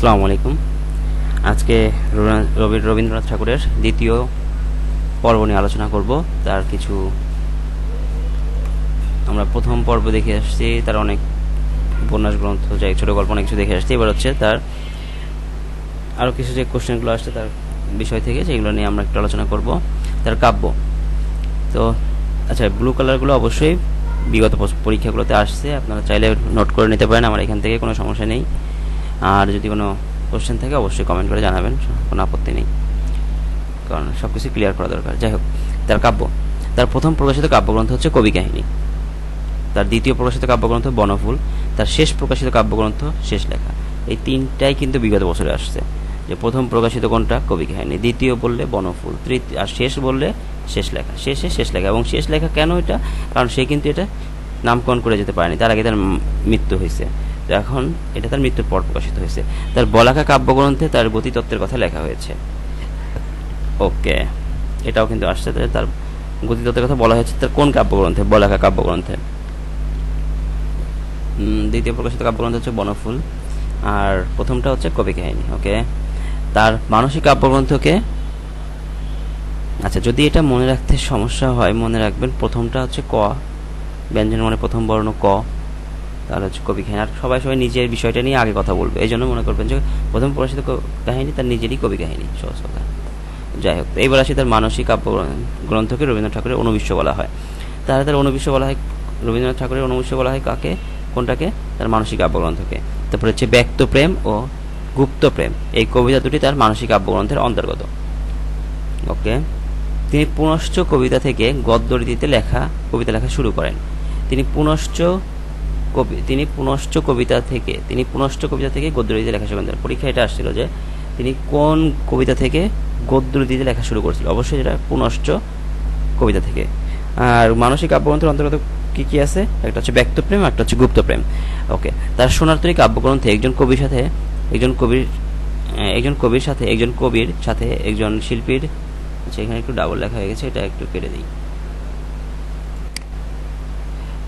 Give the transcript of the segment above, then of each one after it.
আসসালামু আলাইকুম। আজকে রবীন্দ্রনাথ ঠাকুরের দ্বিতীয় পর্ব নিয়ে আলোচনা করব। তার কিছু আমরা প্রথম পর্ব দেখে আসছি, তার অনেক উপন্যাস গ্রন্থ যাই ছোটো গল্প অনেক কিছু দেখে আসছি। এবার হচ্ছে তার আরও কিছু যে কোশ্চেনগুলো আসছে তার বিষয় থেকে, সেগুলো নিয়ে আমরা একটু আলোচনা করব। তার কাব্য। তো আচ্ছা ব্লু কালারগুলো অবশ্যই বিগত পরীক্ষাগুলোতে আসছে। আপনারা চাইলে নোট করে নিতে পারেন। আমার এখান থেকে কোনো সমস্যা নেই। আর যদি কোনো কোশ্চেন থাকে, অবশ্যই কমেন্ট করে জানাবেন, কোনো আপত্তি নেই। কারণ সব কিছু ক্লিয়ার করা দরকার। যাই হোক, তার কাব্য। তার প্রথম প্রকাশিত কাব্যগ্রন্থ হচ্ছে কবি কাহিনী। তার দ্বিতীয় প্রকাশিত কাব্যগ্রন্থ বনফুল। তার শেষ প্রকাশিত কাব্যগ্রন্থ শেষ লেখা। এই তিনটাই কিন্তু বিগত বছরে আসছে। যে প্রথম প্রকাশিত কোনটা? কবি কাহিনী। দ্বিতীয় বললে বনফুল। তৃতীয় আর শেষ বললে শেষ লেখা। শেষে শেষ লেখা। এবং শেষ লেখা কেন এটা? কারণ সে কিন্তু এটা নামকরণ করে যেতে পারেনি। তার আগে তার মৃত্যু হয়েছে। এখন এটা তার মৃত্যুর পর প্রকাশিত হয়েছে। তার বলাকা কাব্যগ্রন্থে তার গতিতত্ত্বের কথা লেখা হয়েছে। ওকে, এটাও কিন্তু আসছে তার গতিতত্ত্বের কথা বলা হয়েছে। তার কোন কাব্যগ্রন্থে? বলাকা কাব্যগ্রন্থে। দ্বিতীয় প্রকাশিত কাব্যগ্রন্থ হচ্ছে বনফুল। আর প্রথমটা হচ্ছে কবি কাহিনী, ওকে? তার মানসিক কাব্যগ্রন্থকে আচ্ছা যদি এটা মনে রাখতে সমস্যা হয়, মনে রাখবেন প্রথমটা হচ্ছে ক। ব্যঞ্জন মানে প্রথম বর্ণ ক। তার হচ্ছে কবি কাহিনী আর সবাই সবাই নিজের বিষয়টা নিয়ে আগে কথা বলবে। এই জন্য মনে করবেন যে প্রথম প্রকাশিত কাহিনী তার নিজেরই কবি কাহিনী, সহজ কথা। যাই হোক, এইবার আসি তার মানসিক কাব্য গ্রন্থকে রবীন্দ্রনাথ ঠাকুরের অনুবিশ্ব বলা হয়। তাহলে তার অনুবিশ্ব বলা হয়, রবীন্দ্রনাথ ঠাকুরের অনুবিশ্ব বলা হয় কাকে? কোনটাকে? তার মানসিক কাব্যগ্রন্থকে তারপরে হচ্ছে ব্যক্ত প্রেম ও গুপ্ত প্রেম। এই কবিতা দুটি তার মানসিক কাব্যগ্রন্থের অন্তর্গত। ওকে? তিনি পুনশ্চ কবিতা থেকে গদ্য রীতিতে লেখা, কবিতা লেখা শুরু করেন। তিনি পুনশ্চ কবি, তিনি পুনশ্চ কবিতা থেকে, তিনি পুনশ্চ কবিতা থেকে গদ্য রীতিতে লেখা শুরু করেন। পরীক্ষায় এটা আসছিল যে, তিনি কোন কবিতা থেকে গদ্য রীতিতে লেখা শুরু করেছিল? অবশ্যই যেটা পুনশ্চ কবিতা থেকে। আর মানসিক কাব্যগ্রন্থের অন্তর্গত কি কি আছে? একটা হচ্ছে ব্যক্তপ্রেম, একটা হচ্ছে গুপ্তপ্রেম। ওকে, তার সোনারতরী কাব্যগ্রন্থে একজন কবির সাথে, একজন কবির একজন কবির সাথে, একজন কবির সাথে একজন শিল্পীর আচ্ছা এখানে একটু ডাবল লেখা হয়ে গেছে, এটা একটু কেটে দিই।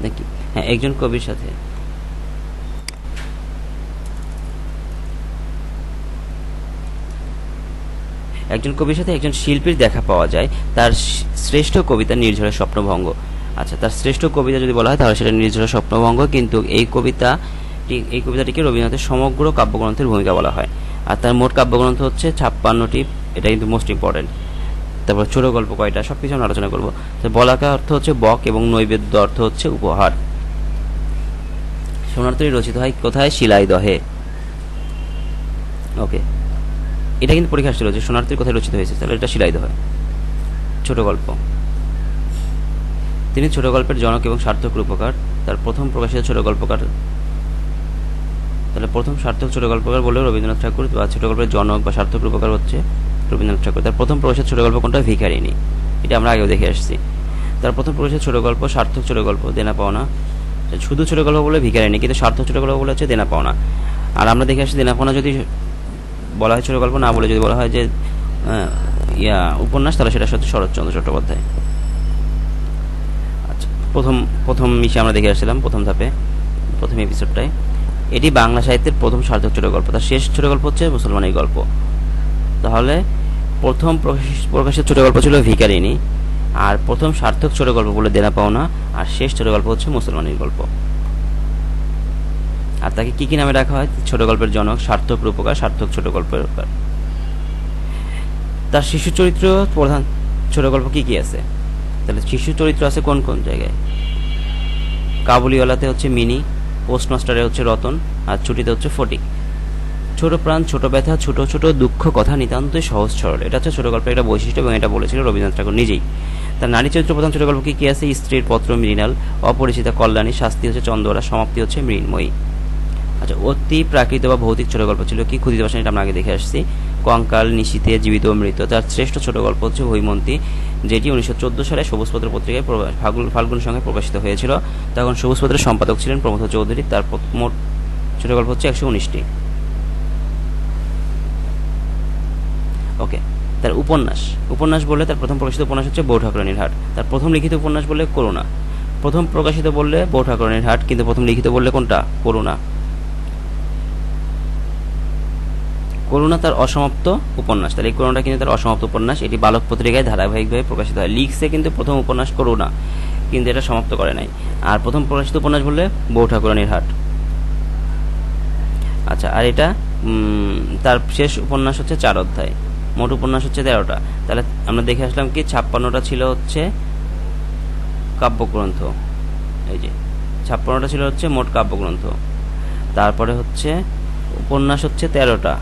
নাকি? হ্যাঁ একজন কবির সাথে। একজন কবির সাথে একজন শিল্পীর দেখা পাওয়া যায়। তার শ্রেষ্ঠ কবিতা নির্ঝরের স্বপ্নভঙ্গ। আচ্ছা তার শ্রেষ্ঠ কবিতা যদি বলা হয়, তাহলে সেটা নির্ঝরের স্বপ্নভঙ্গ, কিন্তু এই কবিতা এই কবিতাটিকে রবীন্দ্রনাথের সমগ্র কাব্যগ্রন্থের ভূমিকা বলা হয়। আর তার মোট কাব্যগ্রন্থ হচ্ছে ছাপ্পান্নটি, এটা কিন্তু মোস্ট ইম্পর্টেন্ট তারপর ছোট গল্প কয়টা সব কিছু আমরা আলোচনা করব। বলাকা অর্থ হচ্ছে বক এবং নৈবেদ্য অর্থ হচ্ছে উপহার। সোনারতরী রচিত হয় কোথায়? শিলাই দহে। ওকে এটা কিন্তু পরীক্ষা ছিল যে সোনারতরী কোথায় রচিত হয়েছে। তাহলে এটা শিলাই দহে। ছোট গল্প। তিনি ছোট গল্পের জনক এবং সার্থক রূপকার। তার প্রথম প্রকাশিত ছোট গল্পকার। তাহলে প্রথম সার্থক ছোট গল্পকার বললেও রবীন্দ্রনাথ ঠাকুর বা ছোট গল্পের জনক বা সার্থক রূপকার হচ্ছে রবীন্দ্রনাথ ঠাকুর। তার প্রথম প্রকাশিত ছোট গল্প কোনটা? ভিখারিণী। এটা আমরা আগেও দেখে আসছি। তার প্রথম প্রকাশিত ছোট গল্প সার্থক ছোট গল্প, দেনা পাওনা। শুধু ছোট গল্প বলে ভিখারিণী কিন্তু সার্থক ছোট গল্প বলে হচ্ছে দেনা পাওনা। আর আমরা দেখে আসছি দেনা পাওনা যদি বলা হয় ছোট গল্প, না বলে যদি বলা হয় যে ইয়া উপন্যাস, তাহলে সেটা হচ্ছে শরৎচন্দ্র চট্টোপাধ্যায়। আচ্ছা প্রথম প্রথম মিশে আমরা দেখে আসছিলাম, প্রথম ধাপে, প্রথম এপিসোডটায় এটি বাংলা সাহিত্যের প্রথম সার্থক ছোট গল্প। তার শেষ ছোট গল্প হচ্ছে মুসলমানের গল্প। তাহলে প্রথম প্রকাশ- প্রকাশিত ছোট গল্প ছিল ভিকারিনী আর প্রথম সার্থক ছোট গল্প বলে দেনা পাওনা আর শেষ ছোট গল্প হচ্ছে মুসলমানের গল্প। আর তাকে কি কি নামে রাখা হয়? ছোট গল্পের জনক, সার্থক রূপকার, সার্থক ছোট গল্পের তার শিশু চরিত্র প্রধান ছোট গল্প কি কি আছে? তাহলে শিশু চরিত্র আছে কোন কোন জায়গায়? কাবুলিওয়ালাতে হচ্ছে মিনি, পোস্টমাস্টারে হচ্ছে রতন, আর ছুটিতে হচ্ছে ফটিক। ছোট প্রাণ, ছোট ব্যথা, ছোট ছোট দুঃখ, কথা নিতান্তই সহজ, সরল। এটা হচ্ছে ছোট গল্পের একটা বৈশিষ্ট্য এবং এটা বলেছিল রবীন্দ্রনাথ ঠাকুর নিজেই। তার নারী চরিত্র প্রধান ছোট গল্প কি কি আছে? স্ত্রীর পত্র মৃণাল, অপরিচিতা কল্যাণী, শাস্তি হচ্ছে চন্দরা সমাপ্তি হচ্ছে মৃন্ময়ী। আচ্ছা অতি প্রাকৃত বা ভৌতিক ছোট গল্প ছিল কি? ক্ষুদিত বাসন এটা আমরা আগে দেখে আসছি। কঙ্কাল নিশীতে জীবিত মৃত। তার শ্রেষ্ঠ ছোট গল্প হচ্ছে হৈমন্তী, যেটি উনিশশো চোদ্দ সালে সবুজপত্র পত্রিকায় প্রকাশ- ফাল্গুন সঙ্গে প্রকাশিত হয়েছিল। তখন সবুজপত্রের সম্পাদক ছিলেন প্রমথ চৌধুরী। তার মোট ছোট গল্প হচ্ছে একশো উনিশটি ওকে তার উপন্যাস। উপন্যাস বললে তার প্রথম প্রকাশিত উপন্যাস হচ্ছে বউ ঠাকুরানীর হাট। তার প্রথম লিখিত উপন্যাস বললে করুণা। প্রথম প্রকাশিত বললে বউ ঠাকুরানীর হাট, কিন্তু প্রথম লিখিত বললে কোনটা? করুণা। করুণা তার অসমাপ্ত উপন্যাস। তাহলে এই করুণাটা কিন্তু তার অসমাপ্ত উপন্যাস। এটি বালক পত্রিকায় ধারাবাহিকভাবে প্রকাশিত হয়। লিখছে কিন্তু প্রথম উপন্যাস করুণা, কিন্তু এটা সমাপ্ত করে নাই। আর প্রথম প্রকাশিত উপন্যাস বললে বউ ঠাকুরানির হাট। আচ্ছা আর এটা তার শেষ উপন্যাস হচ্ছে চার অধ্যায়। মোট উপন্যাস হচ্ছে তেরোটা। তাহলে আমরা দেখে আসলাম কি, ছাপ্পান্নটা ছিল হচ্ছে কাব্যগ্রন্থ। এই যে, ছাপ্পান্নটা ছিল হচ্ছে মোট কাব্যগ্রন্থ। তারপরে হচ্ছে উপন্যাস হচ্ছে তেরোটা।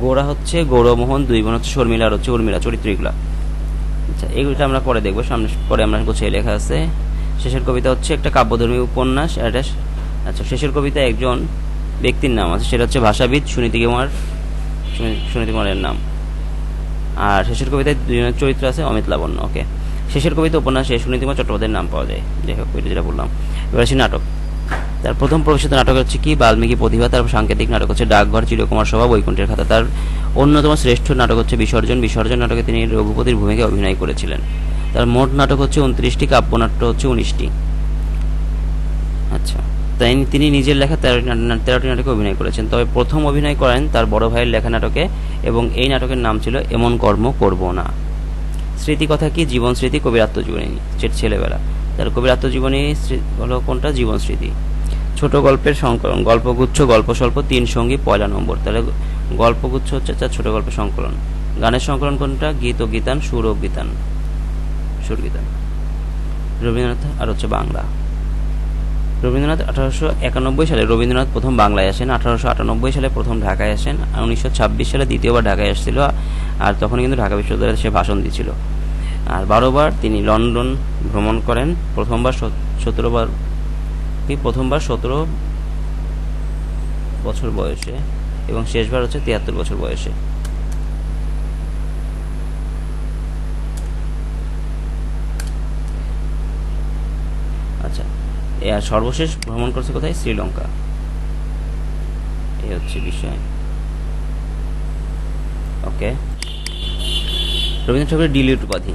গোড়া হচ্ছে গৌরমোহন দুই বোন হচ্ছে শর্মিলা আর হচ্ছে উর্মিলা, চরিত্র এগুলা। আচ্ছা এগুলোটা আমরা পরে দেখব, সামনে পরে আমরা গোছিয়ে লেখা আছে। শেষের কবিতা হচ্ছে একটা কাব্যধর্মী উপন্যাস এটা আচ্ছা শেষের কবিতা একজন ব্যক্তির নাম আছে, সেটা হচ্ছে ভাষাবিদ সুনীতি কুমার। সুনি- সুনীতি কুমারের নাম। আর শেষের কবিতায় দুজনের চরিত্র আছে, অমিত লাবণ্য, ওকে। শেষের কবিতা উপন্যাসে সুনীতি কুমার চট্টোপাধ্যায়ের নাম পাওয়া যায়। যাই হোক যেটা বললাম। এবার আসি নাটক। তার প্রথম প্রকাশিত নাটক হচ্ছে কি? বাল্মীকি প্রতিভা, তার সাংকেতিক নাটক হচ্ছে ডাকঘর, চিরকুমার সভা, বৈকুণ্ঠের খাতা। তার অন্যতম শ্রেষ্ঠ নাটক হচ্ছে বিসর্জন। বিসর্জন নাটকে তিনি রঘুপতির ভূমিকায় অভিনয় করেছিলেন। তার মোট নাটক হচ্ছে উনত্রিশটি, কাব্যনাট্য হচ্ছে উনিশটি। আচ্ছা। তাই তিনি নিজের লেখা তেরোটি নাটকে অভিনয় করেছেন। তবে প্রথম অভিনয় করেন তার বড় ভাইয়ের লেখা নাটকে এবং এই নাটকের নাম ছিল এমন কর্ম করব না। স্মৃতিকথা কি? জীবন স্মৃতি, কবির আত্মজীবনী ছেলেবেলা। তার কবির আত্মজীবনী হলো কোনটা? জীবন স্মৃতি। ছোট গল্পের সংকলন, গল্পগুচ্ছ গল্প স্বল্প তিন সঙ্গী, পয়লা নম্বর। তাহলে গল্পগুচ্ছ হচ্ছে তার ছোট গল্পের সংকলন। গানের সংকলন কোনটা? গীত ও গীতান, সুর ও গীতান। সুর গীতান। রবীন্দ্রনাথ, আর হচ্ছে বাংলা। রবীন্দ্রনাথ আঠারোশো একানব্বই সালে রবীন্দ্রনাথ প্রথম বাংলায় আসেন, আঠারোশো আটানব্বই সালে প্রথম ঢাকায় আসেন, আর উনিশশো ছাব্বিশ সালে দ্বিতীয়বার ঢাকায় আসছিল, আর তখন কিন্তু ঢাকা বিশ্ববিদ্যালয়ে সে ভাষণ দিয়েছিল। আর বারোবার তিনি লন্ডন ভ্রমণ করেন, প্রথমবার সতেরো বার কি প্রথমবার সতেরো বছর বয়সে এবং শেষবার হচ্ছে তিয়াত্তর বছর বয়সে আচ্ছা এ আর সর্বশেষ ভ্রমণ করছে কোথায়? শ্রীলঙ্কা। এই হচ্ছে বিষয়। ওকে। রবীন্দ্রনাথ ঠাকুরের ডিলিট উপাধি।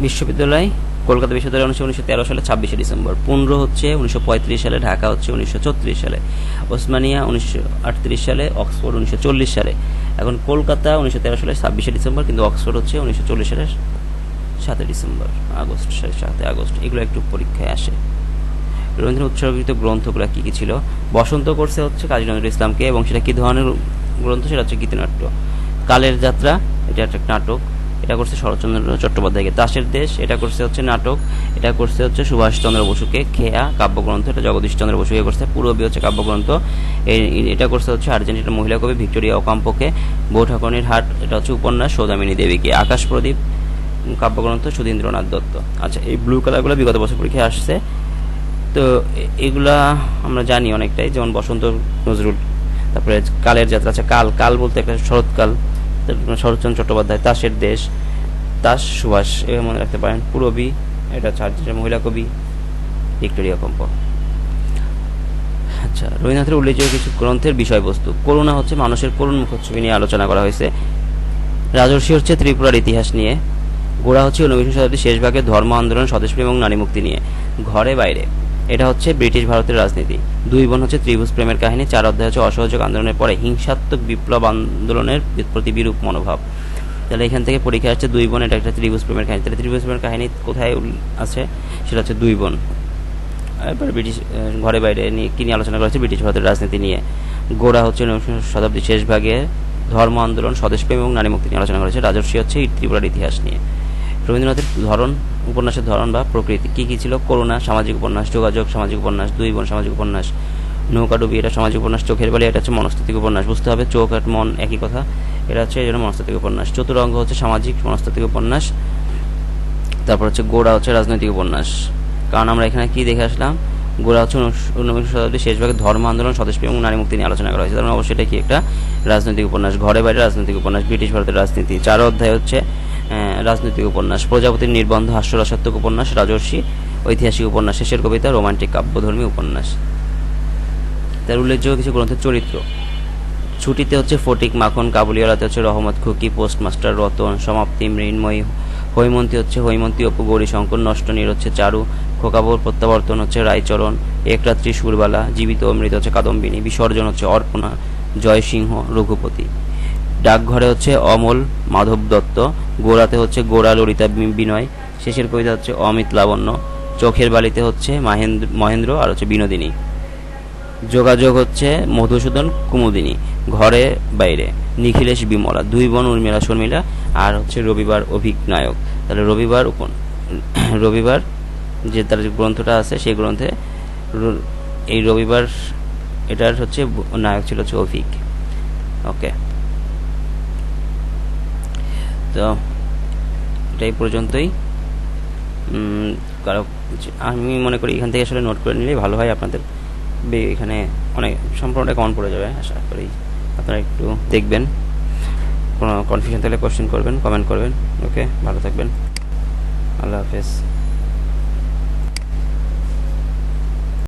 বিশ্ববিদ্যালয়, কলকাতা বিশ্ববিদ্যালয় উনিশশো উনিশশো তেরো সালে, ছাব্বিশে ডিসেম্বর। পনেরো হচ্ছে উনিশশো পঁয়ত্রিশ সালে, ঢাকা হচ্ছে উনিশশো চৌত্রিশ সালে। ওসমানিয়া উনিশশো আটত্রিশ সালে, অক্সফোর্ড উনিশশো চল্লিশ সালে। এখন কলকাতা উনিশশো তেরো সালে, ছাব্বিশে ডিসেম্বর, কিন্তু অক্সফোর্ড হচ্ছে উনিশশো চল্লিশ সালে সাতই ডিসেম্বর, আগস্ট সাতই আগস্ট, এগুলো একটু পরীক্ষায় আসে। রবীন্দ্র উৎসর্গিত গ্রন্থগুলো কী কী ছিল? বসন্ত করছে হচ্ছে কাজী নজরুল ইসলামকে এবং সেটা কী ধরনের গ্রন্থ? সেটা হচ্ছে গীতনাট্য। কালের যাত্রা, এটা একটা নাটক, এটা করছে শরৎচন্দ্র চট্টোপাধ্যায়কে। তাসের দেশ, এটা করছে হচ্ছে নাটক, এটা করছে হচ্ছে সুভাষচন্দ্র বসুকে। খেয়া, কাব্যগ্রন্থ, এটা জগদীশচন্দ্র বসুকে করছে। পূরবী হচ্ছে কাব্যগ্রন্থ। এটা করছে হচ্ছে আর্জেন্টিনার মহিলা কবি ভিক্টোরিয়া ওকাম্পোকে। বউ ঠাকুরনির হাট, এটা হচ্ছে উপন্যাস সৌদামিনী দেবীকে। আকাশ প্রদীপ কাব্যগ্রন্থ সুধীন্দ্রনাথ দত্ত। আচ্ছা এই ব্লু কালারগুলো বিগত বছর পরীক্ষায় আসছে। তো এগুলা আমরা জানি অনেকটাই, যেমন বসন্ত, নজরুল, তারপরে কালের যাত্রা আছে কাল কাল বলতে একটা শরৎকাল শরৎচন্দ্র চট্টোপাধ্যায়, তাসের দেশ, তাস, সুভাষ, এভাবে মনে রাখতে পারেন। পুরবী, এটা আর্জেন্টিনার মহিলা কবি, ভিক্টোরিয়া কম্প। আচ্ছা রবীন্দ্রনাথের উল্লেখযোগ্য কিছু গ্রন্থের বিষয়বস্তু। করুণা হচ্ছে মানুষের করুণ মুখচ্ছবি নিয়ে আলোচনা করা হয়েছে। রাজর্ষি হচ্ছে ত্রিপুরার ইতিহাস নিয়ে। গোড়া হচ্ছে ঊনবিংশ শতাব্দীর শেষ ভাগে ধর্ম আন্দোলন স্বদেশপ্রেম এবং নারী মুক্তি নিয়ে। ঘরে বাইরে। এটা হচ্ছে ব্রিটিশ ভারতের রাজনীতি। দুই বোন হচ্ছে ত্রিভুজ প্রেমের কাহিনী, চার অধ্যায় হচ্ছে অসহযোগ আন্দোলনের পরে হিংসাত্মক বিপ্লব আন্দোলনের প্রতি বিরূপ মনোভাব। তাহলে এখান থেকে পরীক্ষা আসছে দুই বোন, এটা একটা ত্রিভুজ প্রেমের কাহিনী। তাহলে ত্রিভুজ প্রেমের কাহিনী কোথায় আছে? সেটা হচ্ছে দুই বোন। এরপরে ব্রিটিশ ঘরে বাইরে নিয়ে কি নিয়ে আলোচনা করা হচ্ছে ব্রিটিশ ভারতের রাজনীতি নিয়ে। গোড়া হচ্ছে শতাব্দীর শেষ ভাগে ধর্ম আন্দোলন স্বদেশপ্রেম এবং নারী মুক্তি নিয়ে আলোচনা করেছে রাজর্ষি হচ্ছে ত্রিপুরার ইতিহাস নিয়ে। রবীন্দ্রনাথের ধরন, উপন্যাসের ধরন বা প্রকৃতি। কী কী ছিল? করুণা, সামাজিক উপন্যাস, যোগাযোগ, সামাজিক উপন্যাস, দুই বোন, সামাজিক উপন্যাস নৌকাডুবি এটা সামাজিক উপন্যাস, চোখের বালি, এটা হচ্ছে মনস্তাত্ত্বিক উপন্যাস। বুঝতে হবে, চোখ আর মন একই কথা। এটা হচ্ছে এই জন্য মনস্তাত্ত্বিক উপন্যাস। চতুরঙ্গ হচ্ছে সামাজিক মনস্তাত্ত্বিক উপন্যাস। তারপর হচ্ছে গোড়া হচ্ছে রাজনৈতিক উপন্যাস। কারণ আমরা এখানে কি দেখে আসলাম? গোড়া হচ্ছে ঊনবিংশ- শতাব্দীর শেষ ভাগে ধর্ম আন্দোলন স্বদেশপ্রেম এবং নারী মুক্তি নিয়ে আলোচনা করা হয়েছে। তার মানে অবশ্যই এটা কি একটা রাজনৈতিক উপন্যাস, ঘরে বাইরে রাজনৈতিক উপন্যাস, ব্রিটিশ ভারতের রাজনীতি। চার অধ্যায় হচ্ছে রাজনৈতিক উপন্যাস, প্রজাপতির নির্বন্ধ, হাস্যরসাত্মক উপন্যাস, রাজর্ষি, ঐতিহাসিক উপন্যাস, শেষের কবিতা, রোমান্টিক কাব্যধর্মী উপন্যাস। তার উল্লেখযোগ্য কিছু গ্রন্থের চরিত্র। ছুটিতে হচ্ছে ফটিক, মাখন, কাবুলিওয়ালাতে হচ্ছে রহমত খুকি, পোস্টমাস্টার রতন, সমাপ্তি, মৃন্ময়ী, হৈমন্তী হচ্ছে হৈমন্তী, অপু, গৌরী, শঙ্কর নষ্টনীর হচ্ছে চারু, খোকাবর, প্রত্যাবর্তন হচ্ছে রায়চরণ একরাত্রি সুরবালা, জীবিত অমৃত হচ্ছে কাদম্বিনী, বিসর্জন হচ্ছে অর্পণা, জয়সিংহ, রঘুপতি। ডাকঘরে হচ্ছে অমল মাধব দত্ত, গোড়াতে হচ্ছে গোড়া ললিতা বিনয়, শেষের কবিতা হচ্ছে অমিত লাবণ্য, চোখের বালিতে হচ্ছে মাহেন্দ্র মহেন্দ্র আর হচ্ছে বিনোদিনী। যোগাযোগ হচ্ছে মধুসূদন কুমুদিনী, ঘরে বাইরে, নিখিলেশ বিমলা, দুই বোন উর্মিলা শর্মিলা আর হচ্ছে রবিবার অভিনায়ক। তাহলে রবিবার রবিবার যে তার গ্রন্থটা আছে সেই গ্রন্থে এই রবিবার এটার হচ্ছে নায়ক ছিল হচ্ছে অভিক। ওকে। তো, এটাই পর্যন্তই। কারও আমি মনে করি এখান থেকে আসলে নোট করে নিলেই ভালো হয় আপনাদের। এখানে অনেক সম্পূর্ণটা কমন পড়ে যাবে, আশা করি আপনারা একটু দেখবেন। কোনো কনফিউশন থাকলে কোশ্চেন করবেন কমেন্ট করবেন ওকে ভালো থাকবেন। আল্লাহ হাফেজ।